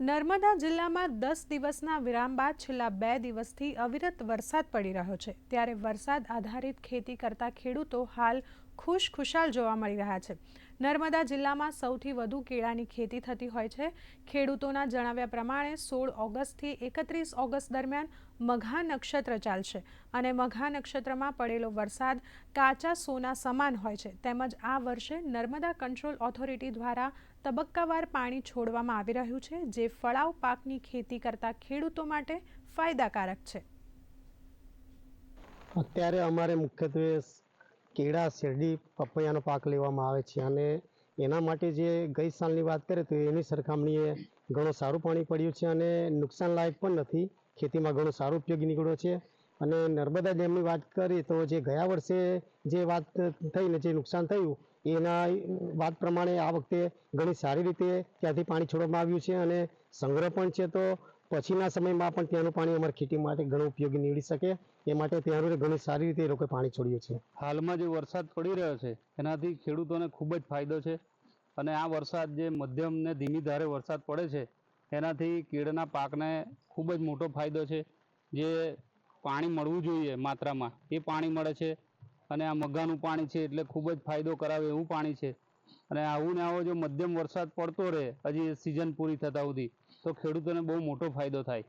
નર્મદા જિલ્લામાં દસ દિવસના વિરામ બાદ છેલ્લા બે દિવસથી અવિરત વરસાદ પડી રહ્યો છે. ત્યારે વરસાદ આધારિત ખેતી કરતા ખેડૂતો હાલ ખુશ ખુશાલ જોવા મળી રહ્યા છે. નર્મદા જિલ્લામાં સૌથી વધુ કેળાની ખેતી થતી હોય છે. ખેડૂતોના જણાવ્યા પ્રમાણે સોળ ઓગસ્ટથી એકત્રીસ ઓગસ્ટ દરમિયાન મઘા નક્ષત્ર ચાલશે અને મઘા નક્ષત્રમાં પડેલો વરસાદ કાચા સોના સમાન હોય છે. તેમજ આ વર્ષે નર્મદા કંટ્રોલ ઓથોરિટી દ્વારા તબક્કાવાર પાણી છોડવામાં આવી રહ્યું છે, જે ફળાવ પાકની ખેતી કરતા ખેડૂતો માટે ફાયદાકારક છે. અત્યારે અમારે મુખ્યત્વે કેળા, શેરડી, પપૈયાનો પાક લેવામાં આવે છે અને એના માટે જે ગઈ સાલની વાત કરીએ તો એની સરખામણીએ ઘણું સારું પાણી પડ્યું છે અને નુકસાનલાયક પણ નથી. ખેતીમાં ઘણો સારો ઉપયોગી નીકળ્યો છે અને નર્મદા ડેમની વાત કરીએ તો જે ગયા વર્ષે જે વાત થઈને જે નુકસાન થયું એના વાત પ્રમાણે આ વખતે ઘણી સારી રીતે ત્યાંથી પાણી છોડવામાં આવ્યું છે અને સંગ્રહ પણ છે તો પછીના સમયમાં પણ ત્યાંનું પાણી અમારી ખેતી માટે ઘણું ઉપયોગી નીવડી શકે. એ માટે ત્યાં ઘણી સારી રીતે એ લોકોએ પાણી છોડ્યું છે. હાલમાં જે વરસાદ પડી રહ્યો છે, એનાથી ખેડૂતોને ખૂબ જ ફાયદો છે અને આ વરસાદ જે મધ્યમ ને ધીમી ધારે વરસાદ પડે છે, એનાથી કેળના પાકને ખૂબ જ મોટો ફાયદો છે. જે પાણી મળવું જોઈએ માત્રામાં, એ પાણી મળે છે અને આ મગાનું પાણી છે એટલે ખૂબ જ ફાયદો કરાવે એવું પાણી છે. અને આવું ને આવો જો મધ્યમ વરસાદ પડતો રહે, હજી સિઝન પૂરી થતા સુધી, તો ખેડૂતોને બહુ મોટો ફાયદો થાય.